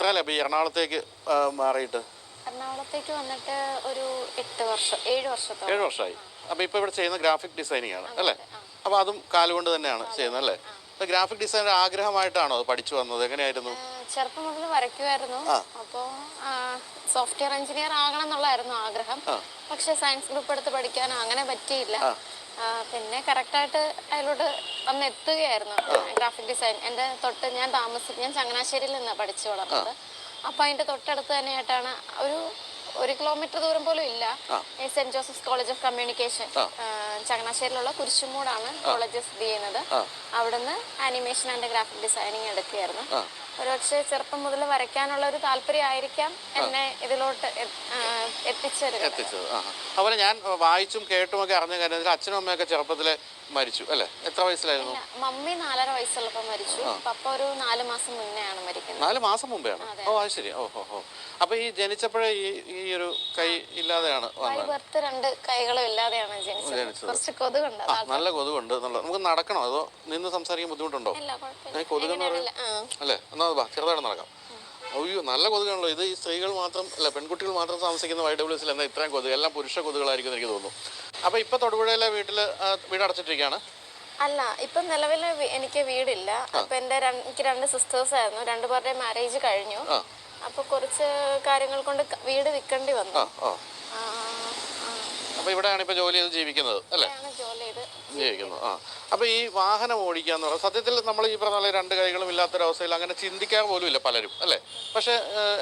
എത്ര കാലം ഈ എറണാകുളത്തേക്ക് ആ, മാറിയിട്ട്? എറണാകുളത്തേക്ക് വന്നിട്ട് ഒരു എട്ട് വർഷം ഏഴ് വർഷത്തോളം. ഏഴ് വർഷമായി. അപ്പോൾ ഇപ്പോൾ ഇവിടെ ചെയ്യുന്ന ഗ്രാഫിക് ഡിസൈനിങ് ആണ് അല്ലേ? അപ്പോൾ അതും കാലുകൊണ്ട് തന്നെയാണ് ചെയ്യുന്നത് അല്ലേ? അപ്പോൾ ഗ്രാഫിക് ഡിസൈനർ ആഗ്രഹമായിട്ടാണോ അത് പഠിച്ചു വന്നത്? എങ്ങനെയായിരുന്നു? ആ, ചെറുപ്പം മുതൽ വരയ്ക്കുമായിരുന്നു. അപ്പോൾ സോഫ്റ്റ്വെയർ എഞ്ചിനീയർ ആകണം എന്നുള്ളതായിരുന്നു ആഗ്രഹം. പക്ഷെ സയൻസ് ഗ്രൂപ്പ് എടുത്ത് പഠിക്കാനോ അങ്ങനെ പറ്റിയില്ല. പിന്നെ കറക്റ്റായിട്ട് അതിലോട്ട് വന്ന് എത്തുകയായിരുന്നു. ഗ്രാഫിക് ഡിസൈൻ എന്റെ തൊട്ട് ഞാൻ താമസി ഞാൻ ചങ്ങനാശ്ശേരിയിൽ നിന്നാണ് പഠിച്ചു വളർന്നത് അപ്പോൾ അതിന്റെ തൊട്ടടുത്ത് തന്നെയായിട്ടാണ് ഒരു ഒരു കിലോമീറ്റർ ദൂരം പോലും ഇല്ല. ഈ saint Joseph's college of communication ചങ്ങനാശ്ശേരിയിലുള്ള കുരിശുമൂടാണ് കോളേജ് സ്ഥിതി ചെയ്യുന്നത്. അവിടുന്ന് ആനിമേഷൻ ആൻഡ് ഗ്രാഫിക് ഡിസൈനിങ് എടുക്കുകയായിരുന്നു. ഒരുപക്ഷെ ചെറുപ്പം മുതൽ വരയ്ക്കാനുള്ള ഒരു താല്പര്യമായിരിക്കാം എന്നെ ഇതിലോട്ട് എത്തിച്ചത്. എത്തിച്ചത് ആ അതുപോലെ ഞാൻ വായിച്ചും കേട്ടുമൊക്കെ അറിഞ്ഞ കാര്യം അച്ഛനും അമ്മയൊക്കെ ചെറുപ്പത്തിലെ മരിച്ചു അല്ലേ? എത്ര വയസ്സിലായിരുന്നു? മമ്മി നാലര വയസ്സുള്ളപ്പോൾ മരിച്ചു. പപ്പ ഒരു നാല് മാസം മുന്നേ ആണ് മരിക്കുന്നത്. നാല് മാസം മുമ്പേ ആണ്? ഓ അത് ശരി. ഓ ഓ ഓ. അപ്പൊ ഈ ജനിച്ചപ്പോഴേ ഈ ഈ ഒരു കൈ ഇല്ലാതെയാണ് ബർത്ത് രണ്ട് കൈകളും ഇല്ലാതെയാണ് ജനിച്ചത്. കുറച്ച് കൊതുകുണ്ട് നല്ല കൊതുകുണ്ട് നമുക്ക് നടക്കണോ? അതോ നിന്ന് സംസാരിക്കാൻ ബുദ്ധിമുട്ടുണ്ടോ? കൊതുക് അല്ലേ? എന്നാ വാ ചെറുതായിട്ട് നടക്കാം. അയ്യോ നല്ല കൊതുകാണല്ലോ. ഇത് ഈ സ്ത്രീകൾ മാത്രം അല്ല പെൺകുട്ടികൾ മാത്രം താമസിക്കുന്ന വൈ ഡബ്ല്യു എസിൽ എന്താ ഇത്രയും കൊതുക്? എല്ലാം പുരുഷ കൊതുകളായിരിക്കും എനിക്ക് തോന്നുന്നു. അപ്പോൾ ഇപ്പോൾ തൊടുപുഴയിലെ വീട്ടിൽ വീട് അടച്ചിട്ടിരിക്കുകയാണ്. അല്ല ഇപ്പം നിലവിൽ എനിക്ക് വീടില്ല. അപ്പൊ എന്റെ എനിക്ക് രണ്ട് സിസ്റ്റേഴ്സ് ആയിരുന്നു. രണ്ടുപേരുടെ മാരേജ് കഴിഞ്ഞു. അപ്പൊ കുറച്ച് കാര്യങ്ങൾ കൊണ്ട് വീട് വിൽക്കേണ്ടി വന്നു. അപ്പോൾ ഇവിടെയാണ് ഇപ്പോൾ ജോലി ചെയ്ത് ജീവിക്കുന്നത് അല്ലേ? ജീവിക്കുന്നു. ആ. അപ്പോൾ ഈ വാഹനം ഓടിക്കുക എന്ന് പറയുന്നത് സത്യത്തിൽ നമ്മൾ ഈ പറഞ്ഞ രണ്ട് കൈകളും ഇല്ലാത്തൊരവസ്ഥയിൽ അങ്ങനെ ചിന്തിക്കാൻ പോലും ഇല്ല പലരും അല്ലേ? പക്ഷേ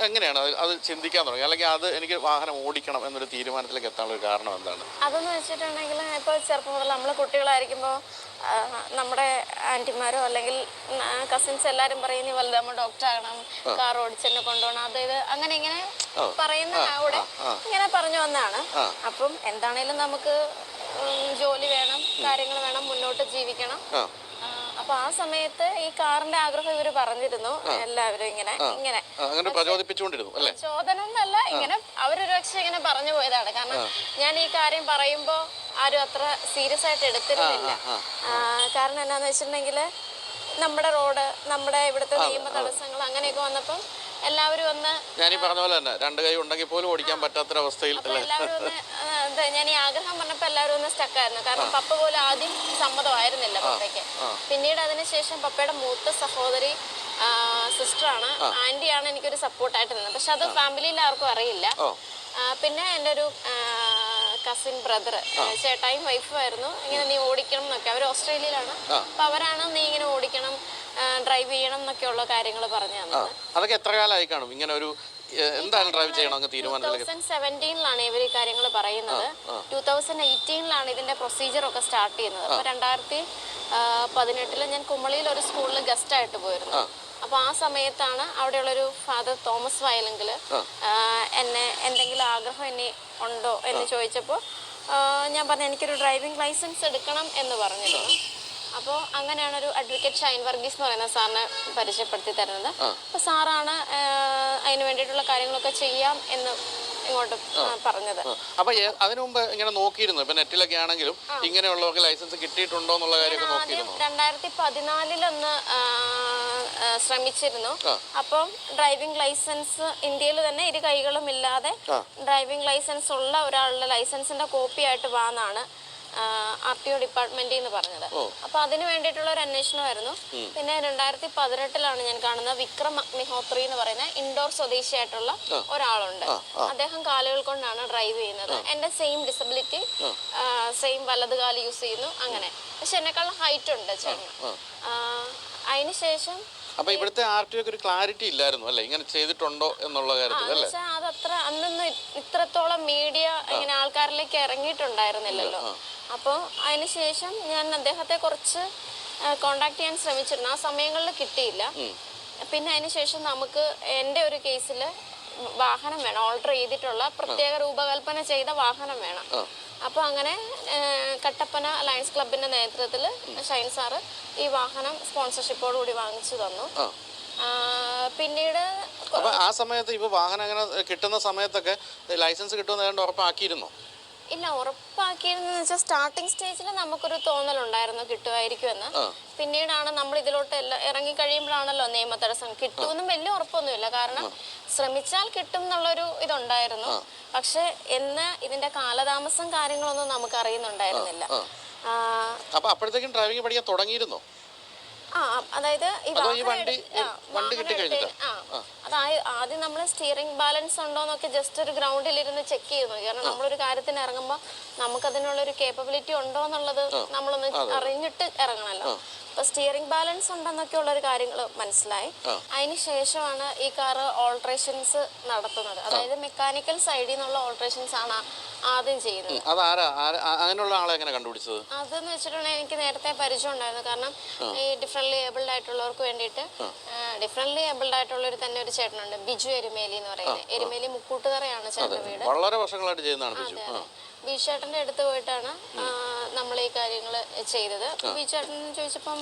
എങ്ങനെയാണ് അത് അത് ചിന്തിക്കാൻ തുടങ്ങി? അല്ലെങ്കിൽ അത് എനിക്ക് വാഹനം ഓടിക്കണം എന്നൊരു തീരുമാനത്തിലേക്ക് എത്താനുള്ള ഒരു കാരണം എന്താണ്? അതെന്ന് വെച്ചിട്ടുണ്ടെങ്കിൽ ഇപ്പോൾ ചെറുപ്പം മുതൽ നമ്മൾ കുട്ടികളായിരിക്കുമ്പോൾ നമ്മുടെ ആന്റിമാരോ അല്ലെങ്കിൽ കസിൻസ് എല്ലാവരും പറയും നീ വലുതാകുമ്പോൾ ഡോക്ടർ ആകണം കാർ ഓടിച്ചെന്നെ കൊണ്ടുപോകണം അതായത് ഇത് അങ്ങനെ ഇങ്ങനെ പറയുന്ന അവിടെ. ഇങ്ങനെ പറഞ്ഞു വന്നാണ് അപ്പം എന്താണേലും നമുക്ക് ജോലി വേണം കാര്യങ്ങൾ വേണം മുന്നോട്ട് ജീവിക്കണം. അപ്പൊ ആ സമയത്ത് ഈ കാറിന്റെ ആഗ്രഹം ഇവർ പറഞ്ഞിരുന്നു. എല്ലാവരും ഇങ്ങനെ ഇങ്ങനെ. അങ്ങനെ പ്രചോദിപ്പിച്ചുകൊണ്ടിരുന്നു അല്ലേ? ചോദന എന്നല്ല ഇങ്ങനെ അവരൊരു പക്ഷെ ഇങ്ങനെ പറഞ്ഞു പോയതാണ്. കാരണം ഞാൻ ഈ കാര്യം പറയുമ്പോ ആരും അത്ര സീരിയസ് ആയിട്ട് എടുത്തിരുന്നില്ല. കാരണം എന്നാന്ന് വെച്ചിട്ടുണ്ടെങ്കിൽ നമ്മുടെ റോഡ് നമ്മുടെ ഇവിടുത്തെ നിയമ തടസ്സങ്ങൾ അങ്ങനെയൊക്കെ വന്നപ്പം എല്ലാവരും ഒന്ന് ഞാൻ ഈ പറഞ്ഞ പോലെ തന്നെ രണ്ട് കൈ ഉണ്ടെങ്കിൽ പോലും ഓടിക്കാൻ പറ്റാത്തൊരവസ്ഥയിൽ എല്ലാവരും ഒന്ന് ഞാൻ ഈ ആഗ്രഹം പറഞ്ഞപ്പോ എല്ലാവരും ഒന്ന് സ്റ്റക്കായിരുന്നു കാരണം പപ്പ പോലും ആദ്യം സമ്മതമായിരുന്നില്ല പപ്പയ്ക്ക്. പിന്നീട് അതിനുശേഷം പപ്പയുടെ മൂത്ത സഹോദരി സിസ്റ്ററാണ് ആന്റിയാണ് എനിക്കൊരു സപ്പോർട്ടായിട്ട് നിന്നത്. പക്ഷെ അത് ഫാമിലിയിൽ ആർക്കും അറിയില്ല. പിന്നെ എന്റെ ഒരു കസിൻ ബ്രദർ ചേട്ടായും വൈഫും ആയിരുന്നു. ഇങ്ങനെ നീ ഓടിക്കണം എന്നൊക്കെ. അവർ ഓസ്ട്രേലിയയിലാണ്. അപ്പൊ അവരാണ് നീ ഇങ്ങനെ ഓടിക്കണം ഡ്രൈവ് ചെയ്യണം എന്നൊക്കെയുള്ള കാര്യങ്ങൾ പറഞ്ഞു ആ തന്നത് അതൊക്കെ എത്ര കാലമായി കാണും? ഇങ്ങനെ ഒരു എന്താണ് ഡ്രൈവ് ചെയ്യണം അങ്ങ് തീരുമാനത്തിലേക്ക്? തൗസൻഡ് സെവന്റീനിലാണ് ഇവർ ഈ കാര്യങ്ങൾ പറയുന്നത്. ടൂ തൗസൻഡ് എയ്റ്റീനിലാണ് ഇതിന്റെ പ്രൊസീജിയർ ഒക്കെ സ്റ്റാർട്ട് ചെയ്യുന്നത്. അപ്പൊ രണ്ടായിരത്തി പതിനെട്ടിൽ ഞാൻ കുമളിയിൽ ഒരു സ്കൂളിൽ ഗസ്റ്റ് ആയിട്ട് പോയിരുന്നു. അപ്പൊ ആ സമയത്താണ് അവിടെയുള്ള ഒരു ഫാദർ തോമസ് വയലെങ്കിൽ എന്നെ എന്തെങ്കിലും ആഗ്രഹം എന്നെ ഉണ്ടോ എന്ന് ചോദിച്ചപ്പോൾ ഞാൻ പറഞ്ഞു എനിക്കൊരു ഡ്രൈവിംഗ് ലൈസൻസ് എടുക്കണം എന്ന് പറഞ്ഞിരുന്നു. അപ്പോൾ അങ്ങനെയാണ് ഒരു അഡ്വക്കേറ്റ് ഷൈൻ വർഗീസ് എന്ന് പറയുന്ന സാറിനെ പരിചയപ്പെടുത്തി തരുന്നത്. അപ്പോൾ സാറാണ് അതിന് വേണ്ടിയിട്ടുള്ള കാര്യങ്ങളൊക്കെ ചെയ്യാം എന്ന് ഇങ്ങോട്ട് പറഞ്ഞത്. അപ്പൊ അതിനു മുമ്പ് ഇങ്ങനെ നോക്കിയിരുന്നു. ഇപ്പൊ നെറ്റിലൊക്കെ ആണെങ്കിലും ഇങ്ങനെയുള്ളവർക്ക് ലൈസൻസ് കിട്ടിയിട്ടുണ്ടോ എന്നുള്ള കാര്യമൊക്കെ നോക്കിയിരുന്നു? രണ്ടായിരത്തി പതിനാലിലൊന്ന് ശ്രമിച്ചിരുന്നു. അപ്പം ഡ്രൈവിംഗ് ലൈസൻസ് ഇന്ത്യയിൽ തന്നെ ഇരു കൈകളും ഇല്ലാതെ ഡ്രൈവിംഗ് ലൈസൻസ് ഉള്ള ഒരാളുടെ ലൈസൻസിന്റെ കോപ്പി ആയിട്ട് വാന്നാണ് ആർ ടി ഒ ഡിപ്പാർട്ട്മെന്റിൽ നിന്ന് പറഞ്ഞത്. അപ്പൊ അതിന് വേണ്ടിയിട്ടുള്ള ഒരു അന്വേഷണമായിരുന്നു. പിന്നെ രണ്ടായിരത്തി പതിനെട്ടിലാണ് ഞാൻ കാണുന്നത് വിക്രം അഗ്നിഹോത്രി എന്ന് പറയുന്ന ഇൻഡോർ സ്വദേശിയായിട്ടുള്ള ഒരാളുണ്ട്. അദ്ദേഹം കാലുകൾ കൊണ്ടാണ് ഡ്രൈവ് ചെയ്യുന്നത്. എന്റെ സെയിം ഡിസബിലിറ്റി സെയിം വലത് കാൽ യൂസ് ചെയ്യുന്നു. അങ്ങനെ. പക്ഷെ എന്നെക്കാളും ഹൈറ്റ് ഉണ്ട് ചേട്ടന്. അതിന് ശേഷം അപ്പൊ ഇവിടുത്തെ ആർ ടി ഒക്കെ ഒരു ക്ലാരിറ്റി ഇല്ലായിരുന്നു അല്ലെ? ഇങ്ങനെ ചെയ്തിട്ടുണ്ടോ എന്നുള്ള കാര്യത്തിൽ അല്ലേ? അതത്ര അന്നൊന്നും ഇത്രത്തോളം മീഡിയ ആൾക്കാരിലേക്ക് ഇറങ്ങിയിട്ടുണ്ടായിരുന്നില്ലല്ലോ. അപ്പോൾ അതിനുശേഷം ഞാൻ അദ്ദേഹത്തെ കുറച്ച് കോണ്ടാക്ട് ചെയ്യാൻ ശ്രമിച്ചിരുന്നു. ആ സമയങ്ങളിൽ കിട്ടിയില്ല. പിന്നെ അതിനുശേഷം നമുക്ക് എന്റെ ഒരു കേസിൽ വാഹനം വേണം ഓൾട്ടർ ചെയ്തിട്ടുള്ള പ്രത്യേക രൂപകൽപ്പന ചെയ്ത വാഹനം വേണം. അപ്പോൾ അങ്ങനെ കട്ടപ്പന ലയൺസ് ക്ലബിന്റെ നേതൃത്വത്തിൽ ഷൈൻ സാറ് ഈ വാഹനം സ്പോൺസർഷിപ്പോടുകൂടി വാങ്ങിച്ചു തന്നു. പിന്നീട് ആ സമയത്ത് ഇപ്പൊ വാഹനം അങ്ങനെ കിട്ടുന്ന സമയത്തൊക്കെ ലൈസൻസ് കിട്ടുമെന്ന് ഉറപ്പാക്കിയിരുന്നോ? ഇല്ല ഉറപ്പാക്കിയെന്ന് വെച്ചാൽ സ്റ്റാർട്ടിംഗ് സ്റ്റേജിൽ നമുക്കൊരു തോന്നലുണ്ടായിരുന്നു കിട്ടുമായിരിക്കുമെന്ന്. എന്ന് പിന്നീടാണ് നമ്മൾ ഇതിലോട്ട് എല്ലാം ഇറങ്ങി കഴിയുമ്പോഴാണല്ലോ നിയമ തടസ്സം കിട്ടുമെന്നും വലിയ ഉറപ്പൊന്നുമില്ല. കാരണം ശ്രമിച്ചാൽ കിട്ടും എന്നുള്ളൊരു ഇതുണ്ടായിരുന്നു. പക്ഷെ എന്ന് ഇതിന്റെ കാലതാമസം കാര്യങ്ങളൊന്നും നമുക്ക് അറിയുന്നുണ്ടായിരുന്നില്ല അപ്പൊ അപ്പോഴത്തേക്കും ഡ്രൈവിംഗ് പഠിക്കാൻ തുടങ്ങിയിരുന്നോ? ആ അതായത് ഈ അതോ ഈ വാഹനം വണ്ടി വണ്ടി കിട്ടി കഴിഞ്ഞിട്ടാ? ആദ്യം നമ്മൾ സ്റ്റിയറിംഗ് ബാലൻസ് ഉണ്ടോന്നൊക്കെ ജസ്റ്റ് ഒരു ഗ്രൗണ്ടിൽ ഇരുന്ന് ചെക്ക് ചെയ്യുന്നു. കാരണം നമ്മളൊരു കാര്യത്തിന് ഇറങ്ങുമ്പോൾ നമുക്കതിനുള്ള ഒരു കേപ്പബിലിറ്റി ഉണ്ടോ എന്നുള്ളത് നമ്മളൊന്ന് അറിഞ്ഞിട്ട് ഇറങ്ങണമല്ലോ സ്റ്റിയറിംഗ് ബാലൻസ് ഉണ്ടെന്നൊക്കെ ഉള്ള ഒരു കാര്യങ്ങൾ മനസ്സിലായി അതിന് ശേഷമാണ് ഈ കാറ് ഓൾട്രേഷൻസ് നടത്തുന്നത്. അതായത് മെക്കാനിക്കൽ സൈഡിൽ നിന്നുള്ള ഓൾട്രേഷൻസ് ആണ് ആദ്യം ചെയ്യുന്നത് അതാരാ അങ്ങനെയുള്ള ആളെ എങ്ങനെ കണ്ടുപിടിച്ചത്? അതെന്ന് വെച്ചിട്ടുണ്ടെങ്കിൽ എനിക്ക് നേരത്തെ പരിചയം ഉണ്ടായിരുന്നു. കാരണം ഈ ഡിഫറെന്റ്ലി ഏബിൾഡ് ആയിട്ടുള്ളവർക്ക് വേണ്ടിയിട്ട് ഡിഫറെന്റ്ലി ഏബിൾഡ് ആയിട്ടുള്ള ഒരു തന്നെ ഒരു ചേട്ടനുണ്ട്. ബിജു എരുമേലി എന്ന് പറയുന്നത്. എരുമേലി മുക്കൂട്ടുതറയാണ് ചേട്ടൻ വീട്. വളരെ വർഷങ്ങളായിട്ട് ചെയ്യുന്നതാണ് ബിജു. ആ. അടുത്ത് പോയിട്ടാണ് നമ്മൾ ഈ കാര്യങ്ങൾ ചെയ്തത്. ബിജു ചേട്ടൻ ചോദിച്ചപ്പം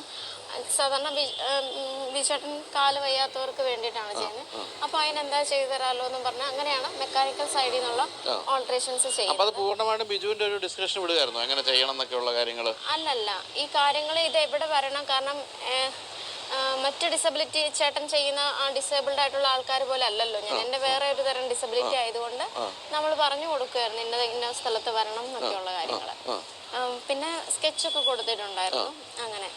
സാധാരണ ബി- ആ, ഉം, ബിജു ചേട്ടൻ കാൽ വയ്യാത്തവർക്ക് വേണ്ടിയിട്ടാണ് ചെയ്യുന്നത്. അപ്പോൾ അതിനെന്താ ചെയ്തു തരാമല്ലോ എന്ന് പറഞ്ഞാൽ അങ്ങനെയാണ് മെക്കാനിക്കൽ സൈഡിൽ നിന്നുള്ള ഓൾട്രേഷൻസ് ചെയ്യുന്നത്. അത് പൂർണമായിട്ടും ഒരു ഡിസ്കഷൻ എങ്ങനെ ചെയ്യണം എന്നൊക്കെയുള്ള കാര്യങ്ങൾ അല്ലല്ല ഈ കാര്യങ്ങൾ ഇത് എവിടെ വരണം? കാരണം മറ്റ് ഡിസബിലിറ്റി ചേട്ടൻ ചെയ്യുന്ന ഡിസേബിൾഡ് ആയിട്ടുള്ള ആൾക്കാർ പോലെ അല്ലല്ലോ. ഞാൻ എന്റെ വേറെ ഒരു തരം ഡിസബിലിറ്റി ആയതുകൊണ്ട് നമ്മൾ പറഞ്ഞു കൊടുക്കുമായിരുന്നു ഇന്ന ഇന്ന സ്ഥലത്ത് വരണം എന്നൊക്കെയുള്ള കാര്യങ്ങൾ പിന്നെ സ്കെച്ച് ഒക്കെ കൊടുത്തിട്ടുണ്ടായിരുന്നു അങ്ങനെ.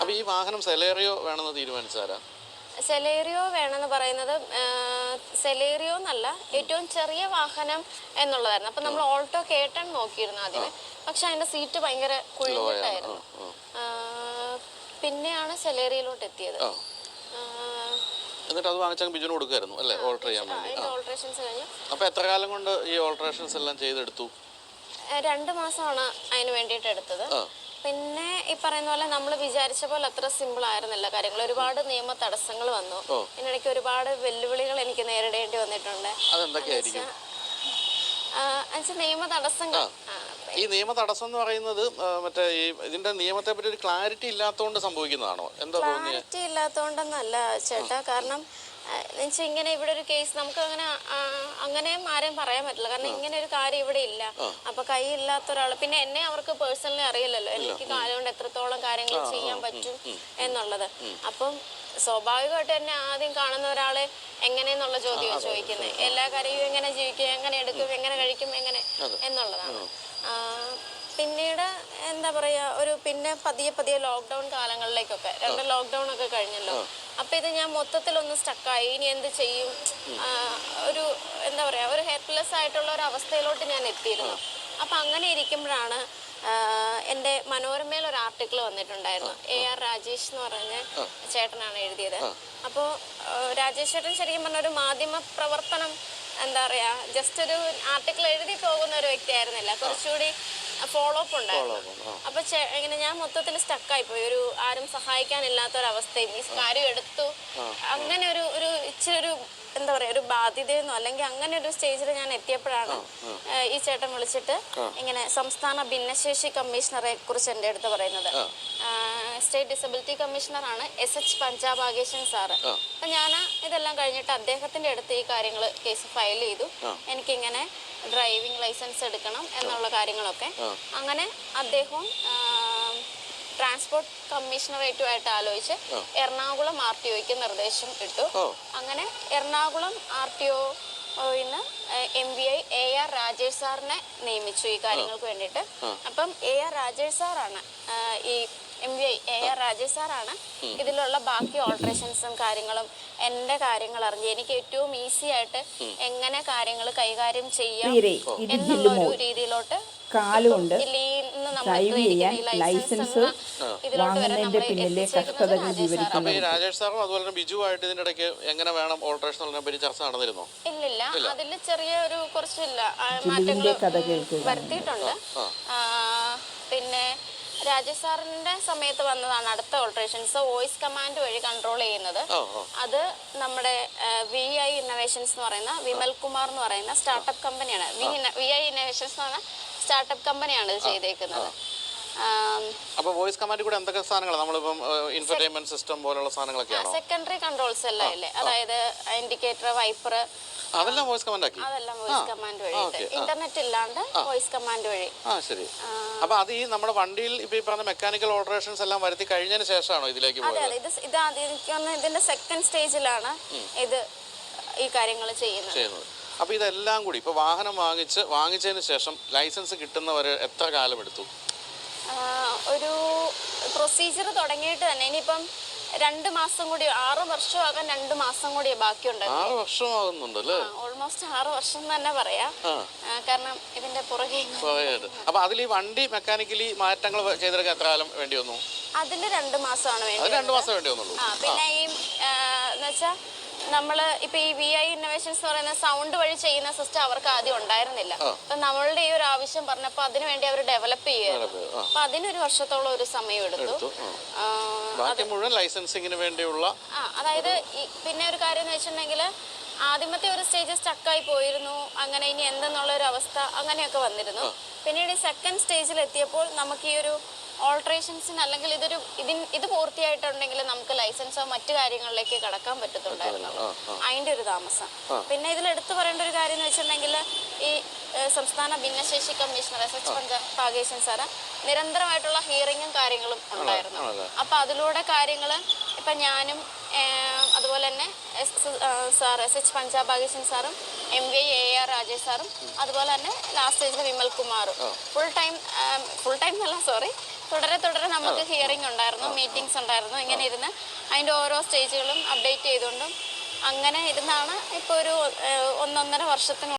അപ്പൊ ഈ വാഹനം സെലേറിയോ വേണമെന്ന് തീരുമാനിച്ചാരാ സെലേറിയോ വേണമെന്ന് പറയുന്നത് സെലേറിയോ എന്നല്ല ഏറ്റവും ചെറിയ വാഹനം എന്നുള്ളതായിരുന്നു. അപ്പൊ നമ്മൾ ഓൾട്ടോ കേട്ടൺ നോക്കിയിരുന്നു അതിന് പക്ഷെ അതിന്റെ സീറ്റ് ഭയങ്കര കുഴിഞ്ഞിട്ടായിരുന്നു. പിന്നെയാണ് സെലേറിയയിലോട്ട് എത്തിയത്. ആ. എന്നിട്ട് അത് വാങ്ങിച്ചാൽ ബിജുവിന് കൊടുക്കായിരുന്നു അല്ലേ? ഓൾട്ടർ ചെയ്യാൻ വേണ്ടി. അതിന്റെ ഓൾട്രേഷൻസ് കഴിഞ്ഞു. അപ്പൊ എത്ര കാലം കൊണ്ട് ഈ ഓൾട്ടറേഷൻസ് എല്ലാം ചെയ്തെടുത്തു? ആ, രണ്ട് മാസമാണ് അതിന് വേണ്ടിയിട്ട് എടുത്തത്. ആ. പിന്നെ ഈ പറയുന്ന പോലെ നമ്മൾ വിചാരിച്ച പോലെ അത്ര സിമ്പിൾ ആയിരുന്നില്ല. കാര്യങ്ങൾ ഒരുപാട് നിയമ തടസ്സങ്ങൾ വന്നു. ഓ. ഇതിനിടയ്ക്ക് ഒരുപാട് വെല്ലുവിളികൾ എനിക്ക് നേരിടേണ്ടി വന്നിട്ടുണ്ട്. അതെന്തൊക്കെയായിരിക്കും? നിയമ തടസ്സങ്ങൾ. ആ, ഈ നിയമ തടസ്സം എന്ന് പറയുന്നത് മറ്റേ ഈ ഇതിന്റെ നിയമത്തെ പറ്റി ഒരു ക്ലാരിറ്റി ഇല്ലാത്തതുകൊണ്ട് സംഭവിക്കുന്നതാണോ? എന്താ തോന്നിയത് ക്ലാരിറ്റി ഇല്ലാത്തതുകൊണ്ടെന്നല്ല ചേട്ടാ. കാരണം എന്നുവെച്ചാൽ ഇങ്ങനെ ഇവിടെ ഒരു കേസ് നമുക്ക് അങ്ങനെ ആ, അങ്ങനെയും ആരെയും പറയാൻ പറ്റില്ല. കാരണം ഇങ്ങനെ ഒരു കാര്യം ഇവിടെ ഇല്ല. അപ്പൊ കൈ ഇല്ലാത്ത ഒരാൾ പിന്നെ എന്നെ അവർക്ക് പേഴ്സണലി അറിയില്ലല്ലോ. എനിക്ക് കാലം കൊണ്ട് എത്രത്തോളം കാര്യങ്ങൾ ചെയ്യാൻ പറ്റും എന്നുള്ളത്. അപ്പം സ്വാഭാവികമായിട്ട് തന്നെ ആദ്യം കാണുന്ന ഒരാളെ എങ്ങനെയെന്നുള്ള ചോദ്യം ചോദിക്കുന്നത് എല്ലാ കാര്യവും എങ്ങനെ ജീവിക്കും എങ്ങനെ എടുക്കും എങ്ങനെ കഴിക്കും എങ്ങനെ എന്നുള്ളതാണ്. പിന്നീട് എന്താ പറയാ ഒരു പിന്നെ പതിയെ പതിയെ ലോക്ക്ഡൌൺ കാലങ്ങളിലേക്കൊക്കെ രണ്ട് ലോക്ക്ഡൌൺ ഒക്കെ കഴിഞ്ഞല്ലോ അപ്പൊ ഇത് ഞാൻ മൊത്തത്തിൽ ഒന്ന് സ്റ്റക്കായി ഇനി എന്ത് ചെയ്യും? ഒരു എന്താ പറയാ ഒരു ഹെൽപ്ലെസ് ആയിട്ടുള്ള ഒരു അവസ്ഥയിലോട്ട് ഞാൻ എത്തിയിരുന്നു. അപ്പൊ അങ്ങനെ ഇരിക്കുമ്പോഴാണ് എന്റെ മനോരമയിൽ ഒരു ആർട്ടിക്കിൾ വന്നിട്ടുണ്ടായിരുന്നു. എ ആർ രാജേഷ് എന്ന് പറഞ്ഞ ചേട്ടനാണ് എഴുതിയത്. അപ്പോൾ രാജേഷ് ചേട്ടൻ ശരിക്കും പറഞ്ഞ ഒരു മാധ്യമ പ്രവർത്തനം എന്താ പറയാ ജസ്റ്റ് ഒരു ആർട്ടിക്കിൾ എഴുതി പോകുന്ന ഒരു വ്യക്തിയായിരുന്നില്ല. കുറച്ചുകൂടി ഫോളോ അപ്പ് ഉണ്ടായിരുന്നു. അപ്പൊ ഇങ്ങനെ ഞാൻ മൊത്തത്തിൽ സ്റ്റക്കായി പോയി ഒരു ആരും സഹായിക്കാനില്ലാത്ത ഒരു അവസ്ഥയും ഈ കാര്യം എടുത്തു അങ്ങനെ ഒരു ഒരു ഇച്ചിരി ഒരു എന്താ പറയാ ഒരു ബാധ്യതയെന്നോ അല്ലെങ്കിൽ അങ്ങനെ ഒരു സ്റ്റേജിൽ ഞാൻ എത്തിയപ്പോഴാണ് ഈ ചേട്ടൻ വിളിച്ചിട്ട് ഇങ്ങനെ സംസ്ഥാന ഭിന്നശേഷി കമ്മീഷണറെ കുറിച്ച് എന്റെ അടുത്ത് പറയുന്നത്. സ്റ്റേറ്റ് ഡിസബിലിറ്റി കമ്മീഷണറാണ് S H Panchapakesan sir. അപ്പൊ ഞാൻ ഇതെല്ലാം കഴിഞ്ഞിട്ട് അദ്ദേഹത്തിന്റെ അടുത്ത് ഈ കാര്യങ്ങൾ കേസ് ഫയൽ ചെയ്തു. എനിക്കിങ്ങനെ ഡ്രൈവിംഗ് ലൈസൻസ് എടുക്കണം എന്നുള്ള കാര്യങ്ങളൊക്കെ. അങ്ങനെ അദ്ദേഹവും ട്രാൻസ്പോർട്ട് കമ്മീഷണറേറ്റുമായിട്ട് ആലോചിച്ച് എറണാകുളം ആർ ടി ഒക്ക് നിർദ്ദേശം ഇട്ടു. അങ്ങനെ എറണാകുളം ആർ ടി ഒന്ന് M V I A R Rajesh സാറിനെ നിയമിച്ചു ഈ കാര്യങ്ങൾക്ക് വേണ്ടിയിട്ട്. അപ്പം എ ആർ രാജേഷ് സാറാണ് ഈ M V I A R Rajesh സാറാണ്. ഇതിലുള്ള ബാക്കി ഓൾട്രേഷൻസും കാര്യങ്ങളും എന്റെ കാര്യങ്ങൾ അറിഞ്ഞ് എനിക്ക് ഏറ്റവും ഈസി ആയിട്ട് എങ്ങനെ കാര്യങ്ങൾ കൈകാര്യം ചെയ്യാം എന്നുള്ള ഒരു രീതിയിലോട്ട് കാലുകൊണ്ട് ഡ്രൈവ് ചെയ്യാൻ ലൈസൻസ് വാങ്ങുന്നതിന്റെ പിന്നിലെ കഷ്ടതകൾ രാജേഷ് വിവരിക്കുന്നു രാജേഷ് സാറും അതുപോലെ തന്നെ ബിജുവായിട്ട് ഇതിന്റെ ഇടയ്ക്ക് എങ്ങനെ വേണം ഓൾട്രേഷൻ പറ്റി ചർച്ച നടന്നിരുന്നു? ഇല്ലില്ല. അതിൽ ചെറിയ ഒരു കുറച്ചില്ല. മാറ്റങ്ങൾ കഥ കേൾക്കുക. വരുത്തിയിട്ടുണ്ട്. പിന്നെ രാജേഷ് സാറിന്റെ സമയത്ത് വന്നതാണ് അടുത്ത ഓൾട്രേഷൻസ് വോയിസ് കമാൻഡ് വഴി കൺട്രോൾ ചെയ്യുന്നത്. അത് നമ്മുടെ വി ഐ ഇന്നോവേഷൻസ് എന്ന് പറയുന്ന വിമൽ കുമാർ എന്ന് പറയുന്ന സ്റ്റാർട്ടപ്പ് കമ്പനിയാണ് വി ഐ ഇന്നോവേഷൻസ് എന്ന് പറഞ്ഞ സ്റ്റാർട്ടപ്പ് കമ്പനിയാണ് ഇത് ചെയ്തേക്കുന്നത്. അപ്പൊ വോയിസ് കമാൻഡ് കൂടെ എന്തൊക്കെ സാധനങ്ങളാണ് നമ്മളിപ്പം ഇൻഫർടൈൻമെന്റ് സിസ്റ്റം പോലുള്ള സാധനങ്ങളൊക്കെയാണോ? സെക്കൻഡറി കൺട്രോൾസ് എല്ലാം ഇല്ലേ? അതായത് ഇൻഡിക്കേറ്റർ വൈപ്പർ അതെല്ലാം വോയിസ് കമാൻഡ് ആക്കി? അതെല്ലാം വോയിസ് കമാൻഡ് വഴി. ഇന്റർനെറ്റ് ഇല്ലാണ്ട് വോയിസ് കമാൻഡ് വഴി. ആ ശരി. അപ്പൊ അത് ഈ നമ്മുടെ വണ്ടിയിൽ ഇപ്പൊ ഈ പറഞ്ഞ മെക്കാനിക്കൽ ഓൾട്ടറേഷൻസ് എല്ലാം വരുത്തി കഴിഞ്ഞതിന് ശേഷമാണോ ഇതിലേക്ക് അതെ അതെ. ഇത് ഇത് ആദ്യം ഇതിന്റെ സെക്കൻഡ് സ്റ്റേജിലാണ് ഇത് ഈ കാര്യങ്ങൾ ചെയ്യുന്നത്. അപ്പൊ ഇതെല്ലാം കൂടി ഇപ്പൊ വാഹനം വാങ്ങിച്ച് വാങ്ങിച്ചതിന് ശേഷം ലൈസൻസ് കിട്ടുന്നവരെ എത്ര കാലം എടുത്തു ഒരു പ്രൊസീജിയർ തുടങ്ങിയിട്ട് തന്നെ. ഇനിയിപ്പം രണ്ട് മാസം കൂടി ആറ് വർഷമാകാൻ രണ്ട് മാസം കൂടി ബാക്കിയുണ്ട് ആറ് വർഷമാകുന്നുണ്ട് അല്ലേ ഓൾമോസ്റ്റ് ആറ് വർഷം തന്നെ പറയാം. കാരണം ഇതിന്റെ പുറകെ അപ്പൊ അതിൽ ഈ വണ്ടി മെക്കാനിക്കലി മാറ്റങ്ങൾ ചെയ്തെടുക്കാൻ എത്ര കാലം വേണ്ടി വന്നു? അതിന് രണ്ട് മാസമാണ് വേണ്ടി രണ്ട് മാസം വേണ്ടി വന്നുള്ളൂ. പിന്നെ ഈ എന്നുവെച്ചാ നമ്മൾ നമ്മൾ ഇപ്പൊ ഈ വി ഐ ഇന്നോവേഷൻസ് പറയുന്ന സൗണ്ട് വഴി ചെയ്യുന്ന സിസ്റ്റം അവർക്ക് ആദ്യം ഉണ്ടായിരുന്നില്ല. അപ്പൊ നമ്മളുടെ ഈ ഒരു ആവശ്യം പറഞ്ഞപ്പോ അതിനുവേണ്ടി അവർ ഡെവലപ്പ് ചെയ്യുമായിരുന്നു. അപ്പൊ അതിനൊരു വർഷത്തോളം ഒരു സമയം എടുത്തു. ബാക്കി മുഴുവൻ ലൈസൻസിങ്ങിന് വേണ്ടിയുള്ള ആ അതായത് ഈ പിന്നെ ഒരു കാര്യം എന്ന് വെച്ചിട്ടുണ്ടെങ്കിൽ ആദ്യമത്തെ ഒരു സ്റ്റേജ് സ്റ്റക്കായി പോയിരുന്നു. അങ്ങനെ ഇനി എന്തെന്നുള്ള ഒരു അവസ്ഥ അങ്ങനെയൊക്കെ വന്നിരുന്നു. പിന്നീട് ഈ സെക്കൻഡ് സ്റ്റേജിൽ എത്തിയപ്പോൾ നമുക്ക് ഈ ഒരു ഓൾട്രേഷൻസിന് അല്ലെങ്കിൽ ഇതൊരു ഇതിൻ ഇത് പൂർത്തിയായിട്ടുണ്ടെങ്കിൽ നമുക്ക് ലൈസൻസോ മറ്റു കാര്യങ്ങളിലേക്ക് കടക്കാൻ പറ്റത്തുണ്ടായിരുന്നുള്ളൂ അതിന്റെ ഒരു താമസം. പിന്നെ ഇതിൽ എടുത്തു പറയേണ്ട ഒരു കാര്യം എന്ന് വെച്ചിട്ടുണ്ടെങ്കിൽ ഈ സംസ്ഥാന ഭിന്നശേഷി commissioner S H Panchapakesan sir നിരന്തരമായിട്ടുള്ള ഹിയറിങ്ങും കാര്യങ്ങളും ഉണ്ടായിരുന്നു? അപ്പൊ അതിലൂടെ കാര്യങ്ങൾ ഇപ്പൊ ഞാനും അതുപോലെ തന്നെ S sir S H Panchapakesan സാറും M V A R Rajesh സാറും അതുപോലെ തന്നെ ലാസ്റ്റ് സ്റ്റേജിൽ വിമൽ കുമാറും. ഫുൾ ടൈം ഫുൾ ടൈം അല്ല സോറി തുടരെ തുടരെ നമുക്ക് ഹിയറിംഗ് ഉണ്ടായിരുന്നു മീറ്റിംഗ്സ് ഉണ്ടായിരുന്നു ഇങ്ങനെ ഇരുന്ന് അതിന്റെ ഓരോ സ്റ്റേജുകളും അപ്ഡേറ്റ് ചെയ്തുകൊണ്ടും അങ്ങനെ ഇരുന്നാണ് ഇപ്പോൾ ഒരു ഒന്നൊന്നര വർഷത്തിന്